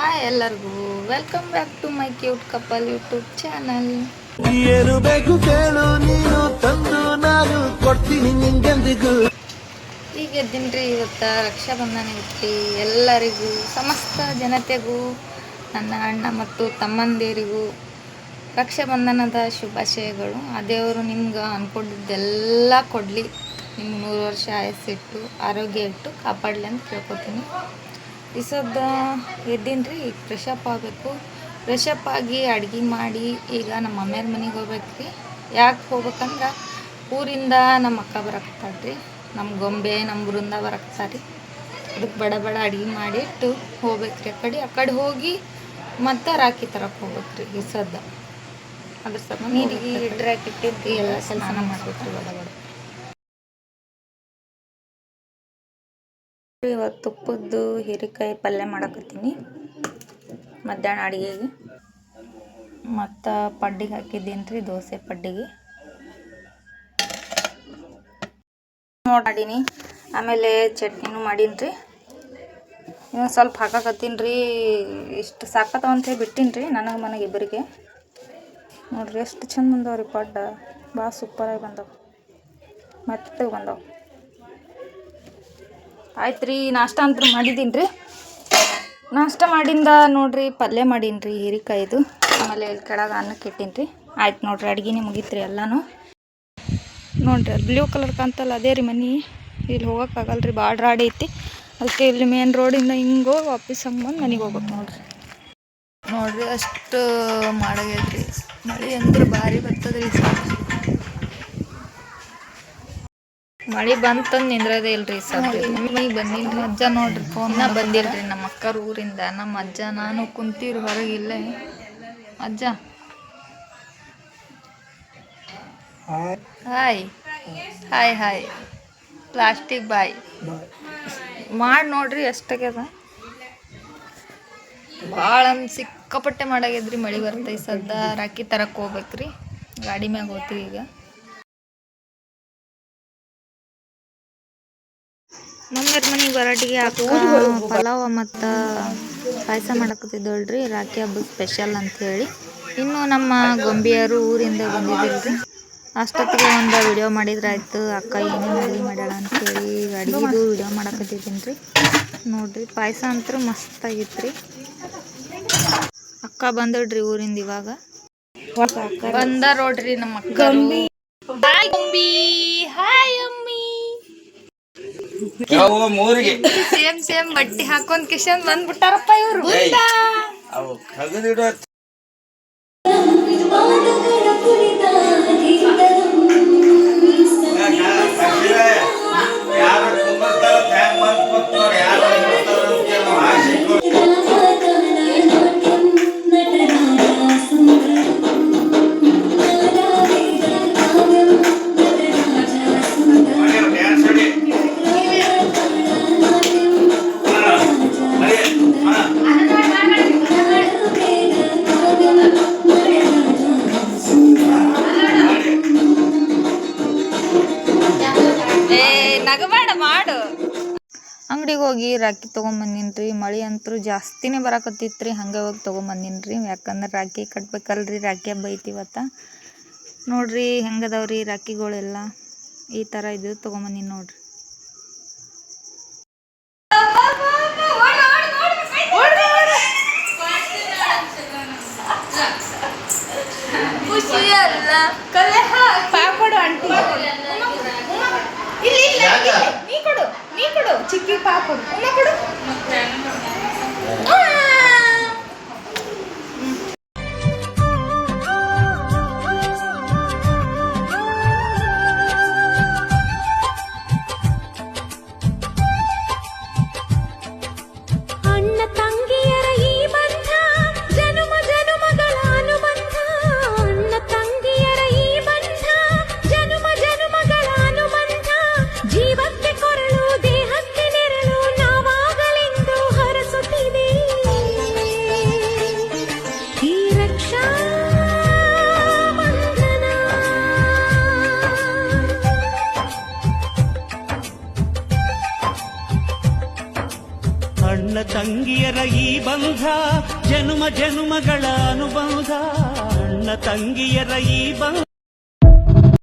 Hi ಎಲ್ಲರಿಗೂ. Welcome back to my cute couple YouTube channel ಏನು ಬೇಕು ಕೇಳು ನೀನು ತಂದು ನಾನು ಕೊಡ್ತೀನಿ ನಿಂಗೆಂದಿಗೂ ಈಗ ಎದ್ದಿನ್ರಿ ಇವತ್ತ ರಕ್ಷಾಬಂಧನ ಐತಿ ಎಲ್ಲರಿಗೂ ಸಮಸ್ತ ಜನತೆಗೂ ನನ್ನ ಅಣ್ಣ ಮತ್ತು ತಮ್ಮಂದಿರಿಗೂ ರಕ್ಷಾಬಂಧನದ ಶುಭಾಶಯಗಳು. ಆ ದೇವರು ನಿಮ್ಗೆ ಅನ್ಕೊಂಡಿದ್ದೆಲ್ಲ ಕೊಡಲಿ. ನಿಮ್ಗೆ ನೂರು ವರ್ಷ ಆಯಸ್ಸಿಟ್ಟು ಆರೋಗ್ಯ ಇಟ್ಟು ಕಾಪಾಡಲಿ ಅಂತ ಕೇಳ್ಕೊತೀನಿ. ಈ ಎದ್ದೀನಿ ರೀ ಈಗ ಫ್ರೆಶ್ ಅಪ್ ಆಗಬೇಕು. ಫ್ರೆಶ್ ಅಪ್ ಆಗಿ ಅಡ್ಗೆ ಮಾಡಿ ಈಗ ನಮ್ಮ ಅಮ್ಮರ ಮನೆಗೆ ಹೋಗ್ಬೇಕ್ರಿ. ಯಾಕೆ ಹೋಗ್ಬೇಕಂದ್ರೆ ಊರಿಂದ ನಮ್ಮ ಅಕ್ಕ ಬರಕತ್ತಾಳ್ರಿ. ನಮ್ಮ ಗೊಂಬೆ ನಮ್ಮ ಬೃಂದ ಬರಕತ್ತಾರಿ. ಅದಕ್ಕೆ ಬಡ ಬಡ ಅಡ್ಗೆ ಮಾಡಿಟ್ಟು ಹೋಗ್ಬೇಕ್ರಿ ಆ ಕಡೆ. ಆ ಕಡೆ ಹೋಗಿ ಮತ್ತೆ ರಾಕಿ ತರಕ್ಕೆ ಹೋಗ್ಬೇಕ್ರಿ ಈ ಸದ್ದ ಅದ್ರ ಸಂಬಂಧ ನೀರಿಗೆ ಇಟ್ಟಿದ್ದು ಎಲ್ಲ ಕೆಲಸನ ಮಾಡ್ಬೇಕು ರೀ ಬಡ ಬಡ. ಇವತ್ತು ತುಪ್ಪದ್ದು ಹೀರೆಕಾಯಿ ಪಲ್ಯ ಮಾಡಕತ್ತೀನಿ. ಮಧ್ಯಾಹ್ನ ಅಡುಗೆಗೆ. ಮತ್ತು ಪಡ್ಡಿಗೆ ಹಾಕಿದ್ದೀನಿ ರೀ ದೋಸೆ ಪಡ್ಡಿಗೆ. ಮಾಡೀನಿ. ಆಮೇಲೆ ಚಟ್ನಿನೂ ಮಾಡೀನಿ ರೀ ಇನ್ನು ಸ್ವಲ್ಪ ಹಾಕಕತ್ತೀನಿ ರೀ ಇಷ್ಟು ಸಾಕತ್ತವ ಅಂತ ಹೇಳಿ ಬಿಟ್ಟೀನಿ ರೀ ನನಗೆ ಮನೆಗೆ ಇಬ್ಬರಿಗೆ. ನೋಡ್ರಿ, ಎಷ್ಟು ಚಂದ ಬಂದವ್ರಿ ಪಡ್ಡ. ಭಾಳ ಸೂಪರಾಗಿ ಬಂದವು. ಮತ್ತೆ ಬಂದವು. ಆಯ್ತು ರೀ ನಾಷ್ಟ ಅಂತ ಮಾಡಿದ್ದೀನಿ ರೀ ನಾಷ್ಟ ಮಾಡಿಂದ ನೋಡ್ರಿ, ಪಲ್ಯ ಮಾಡೀನಿ ರೀ ಹೀರಿಕಾಯಿದು. ಆಮೇಲೆ ಇಲ್ಲಿ ಕೆಳಗೆ ಅನ್ನಕ್ಕೆ ಇಟ್ಟೀನಿ ರೀ ಆಯ್ತು ನೋಡ್ರಿ ಅಡ್ಗೆನೇ ಮುಗೀತು ರೀ ಎಲ್ಲನೂ. ನೋಡ್ರಿ ಬ್ಲೂ ಕಲರ್ ಕಾಣ್ತಲ್ಲ, ಅದೇ ರೀ ಮನೆ. ಇಲ್ಲಿ ಹೋಗೋಕ್ಕಾಗಲ್ಲ ರೀ ಭಾಳ ರಾಡಿ ಐತಿ. ಅದಕ್ಕೆ ಇಲ್ಲಿ ಮೇನ್ ರೋಡಿಂದ ಹಿಂಗೆ ಹೋಗಿ ವಾಪಸ್ ಹಂಗೆ ಬಂದು ಮನೆಗೆ ಹೋಗ್ಬೇಕು ನೋಡ್ರಿ. ನೋಡ್ರಿ, ಅಷ್ಟು ಮಾಡಾಗೈತ್ರಿ. ಮಳೆ ಅಂದ್ರೆ ಭಾರಿ ಬರ್ತದ್ರಿ. ಮಳೆ ಬಂತಂದು ನಿಂದ್ರದೇ ಇಲ್ರಿ ಸದ್ಯ ಬಂದಿಲ್ಲ ಅಜ್ಜ ನೋಡ್ರಿ ಫೋನ್ ಬಂದಿಲ್ರಿ ನಮ್ಮ ಅಕ್ಕರ ಊರಿಂದ ನಮ್ಮ ಅಜ್ಜ ನಾನು ಕುಂತೀರಿ ಹೊರಗಿಲ್ಲ ಅಜ್ಜ. Hi hi hi plastic boy. ಮಾಡಿ ನೋಡ್ರಿ ಎಷ್ಟಾಗ್ಯದ ಭಾಳ ಅಂದ್ ಸಿಕ್ಕಾಪಟ್ಟೆ ಮಾಡಾಗ್ಯದ್ರಿ ಮಳೆ ಬರ್ತೈತಿ ಸದ್ದ. ರಾಕಿ ತರಕ್ಕೆ ಹೋಗ್ಬೇಕ್ರಿ. ಗಾಡಿ ಮ್ಯಾಗ ಹೋಗ್ತೀವಿ ಈಗ. ಮಮ್ಮಿಯವ್ರ ಮನೆಗೆ ಬರಾಟಿಗೆ ಅಕ್ಕ ಪಲಾವ್ ಮತ್ತು ಪಾಯಸ ಮಾಡಕತ್ತಿದ್ದಳ್ರಿ ರಾಖಿ ಹಬ್ಬದ ಸ್ಪೆಷಲ್ ಅಂಥೇಳಿ ಹೇಳಿ ಇನ್ನು ನಮ್ಮ ಗೊಂಬಿಯರು ಊರಿಂದ ಬಂದಿದ್ದಿಲ್ರಿ. ಅಷ್ಟೊತ್ತಿಗೆ ಒಂದು ವಿಡಿಯೋ ಮಾಡಿದ್ರಾಯ್ತು ಅಕ್ಕ ಏನೇನು ಅಡುಗೆ ಮಾಡ್ಯಾಳ ಅಂತೇಳಿ ಅಡುಗೆದು ವಿಡಿಯೋ ಮಾಡಕತ್ತಿದ್ದೀನಿ ರೀ ನೋಡಿರಿ ಪಾಯಸ ಅಂತೂ ಮಸ್ತಾಗಿತ್ತು ರೀ ಅಕ್ಕ ಬಂದಳ್ರಿ ಊರಿಂದ ಇವಾಗ. ಬಂದ ನೋಡ್ರಿ ನಮ್ಮ ಅಕ್ಕ ಹಾಯ್ ಗೊಂಬಿ. ಹಾಯ್ ಯಾವ ಮೂರಿಗೆ? ಸೇಮ್ ಸೇಮ್ ಬಟ್ಟೆ ಹಾಕೊಂಡ್ ಕಿಶನ್ ಬಂದ್ಬಿಟ್ಟಾರಪ್ಪ ಇವ್ರು. ಅವು ಕಗದಿಡೋ ಯಾರು ಮಾಡು. ಅಂಗಡಿಗೆ ಹೋಗಿ ರಾಖಿ ತೊಗೊಂಬಂದಿನ್ರಿ. ಮಳೆ ಅಂತೂ ಜಾಸ್ತಿನೇ ಬರಾಕತ್ತಿತ್ರಿ. ಹಂಗೆ ಹೋಗಿ ತೊಗೊಂಬಂದಿನ್ರಿ. ಯಾಕಂದ್ರೆ ರಾಖಿ ಕಟ್ಬೇಕಲ್ರಿ. ರಾಖಿ ಹಬ್ಬ ಐತಿ ಇವತ್ತ. ನೋಡ್ರಿ ಹೆಂಗದವ್ರಿ ರಾಖಿಗಳೆಲ್ಲ. ಈ ಥರ ಇದು ತೊಗೊಂಬಂದಿನಿ ನೋಡ್ರಿ ಖುಷಿ ಅಲ್ಲ ಕಲೆ ಪಾಪಡು ಆಂಟಿ ಇಲ್ಲಿ ಇಲ್ಲ ಯಾಕ? ನೀ ಕೊಡು ನೀ ಕೊಡು ಚಿಕ್ಕಿ ಪಾಪ ಕೊಡು. ತಂಗಿಯರ ಈ ಬಂಧ ಜನುಮ ಜನುಮಗಳ ಅನುಬಂಧ. ಅಣ್ಣ ತಂಗಿಯರ ಈ ಬಂಧ.